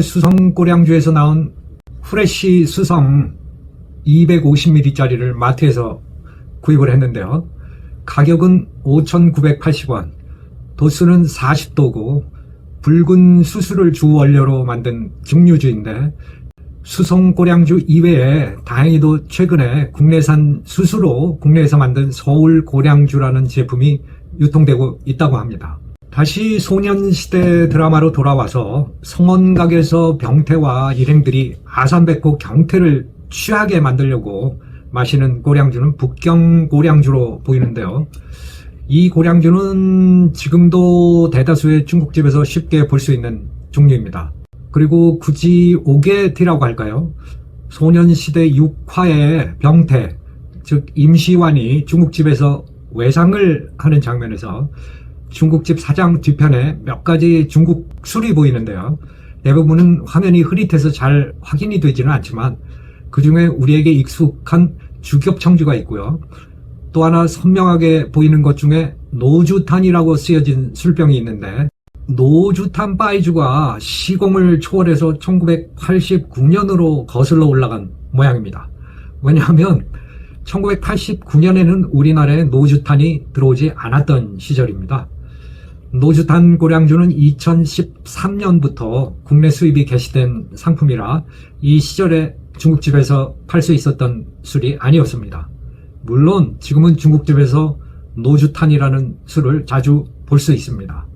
수성 고량주에서 나온 후레쉬 수성 250ml짜리를 마트에서 구입을 했는데요. 가격은 5,980원, 도수는 40도고 붉은 수수를 주 원료로 만든 증류주인데 수성 고량주 이외에 다행히도 최근에 국내산 수수로 국내에서 만든 서울 고량주라는 제품이 유통되고 있다고 합니다. 다시 소년시대 드라마로 돌아와서 성원각에서 병태와 일행들이 아산백호 경태를 취하게 만들려고 마시는 고량주는 북경 고량주로 보이는데요. 이 고량주는 지금도 대다수의 중국집에서 쉽게 볼 수 있는 종류입니다. 그리고 굳이 오게티라고 할까요? 소년시대 6화의 병태, 즉 임시완이 중국집에서 외상을 하는 장면에서 중국집 사장 뒤편에 몇 가지 중국 술이 보이는데요. 대부분은 화면이 흐릿해서 잘 확인이 되지는 않지만 그 중에 우리에게 익숙한 주겹청주가 있고요. 또 하나 선명하게 보이는 것 중에 노주탄이라고 쓰여진 술병이 있는데 노주탄 바이주가 시공을 초월해서 1989년으로 거슬러 올라간 모양입니다. 왜냐하면 1989년에는 우리나라에 노주탄이 들어오지 않았던 시절입니다. 노주탄 고량주는 2013년부터 국내 수입이 개시된 상품이라 이 시절에 중국집에서 팔 수 있었던 술이 아니었습니다. 물론 지금은 중국집에서 노주탄이라는 술을 자주 볼 수 있습니다.